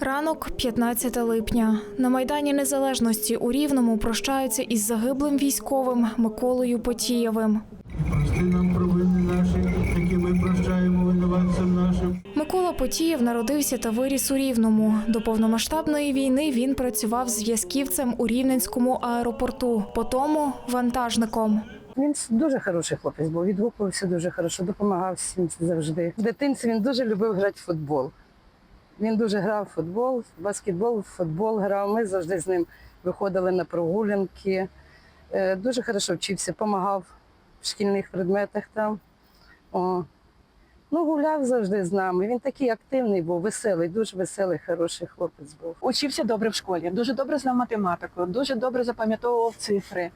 Ранок 15 липня. На Майдані Незалежності у Рівному прощаються із загиблим військовим Миколою Потієвим. Прости нам провини наші, які ми прощаємо винуватцям нашим. Микола Потієв народився та виріс у Рівному. До повномасштабної війни він працював зв'язківцем у Рівненському аеропорту, потому вантажником. Він дуже хороший хлопець, був відгукувався дуже хорошо, допомагав всім завжди. В дитинці він дуже любив грати в футбол. Він дуже грав в футбол, в баскетбол, в футбол грав. Ми завжди з ним виходили на прогулянки. Е, Дуже хорошо вчився, допомагав в шкільних предметах там. О. Ну, гуляв завжди з нами. Він такий активний був, веселий, дуже веселий, хороший хлопець був. Учився добре в школі, дуже добре знав математику, дуже добре запам'ятовував цифри.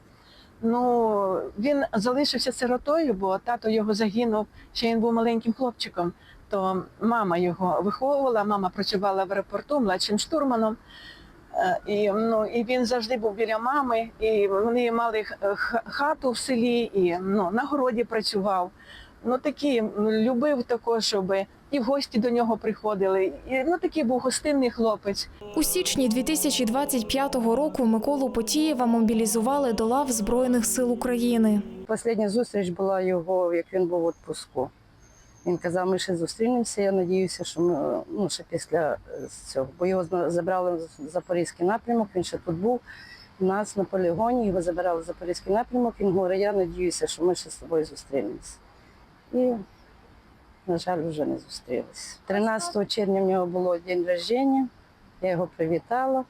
Ну, він залишився сиротою, бо тато його загинув, ще він був маленьким хлопчиком. То мама його виховувала, мама працювала в аеропорту младшим штурманом. Е, І, ну, і він завжди був біля мами, і вони мали хату в селі, і ну, на городі працював. Ну такий м, любив також, щоб і в гості до нього приходили. І, ну такий був гостинний хлопець. У січні 2025 року Миколу Потієва мобілізували до лав Збройних сил України. Остання зустріч була його, як він був у відпуску. Він казав, ми ще зустрінемося. Я надіюся, що ми ну, ще після е, цього. Бо його забрали в Запорізький напрямок, він ще тут був. У нас на полігоні його забирали в Запорізький напрямок. Він говорить, я надіюся, що ми ще з тобою зустрінемося. І, на жаль, вже не зустрілися. 13 червня в нього було день рождення, я його привітала,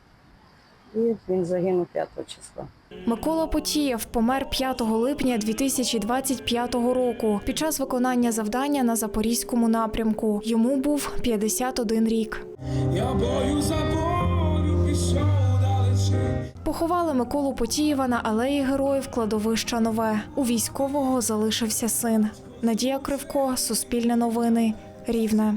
і він загинув 5 числа. Микола Потієв помер 5 липня 2025 року під час виконання завдання на запорізькому напрямку. Йому був 51 рік. Я бою за волю пішов. Поховали Миколу Потієва на алеї героїв кладовища Нове. У військового залишився син. Надія Кривко, Суспільне новини, Рівне.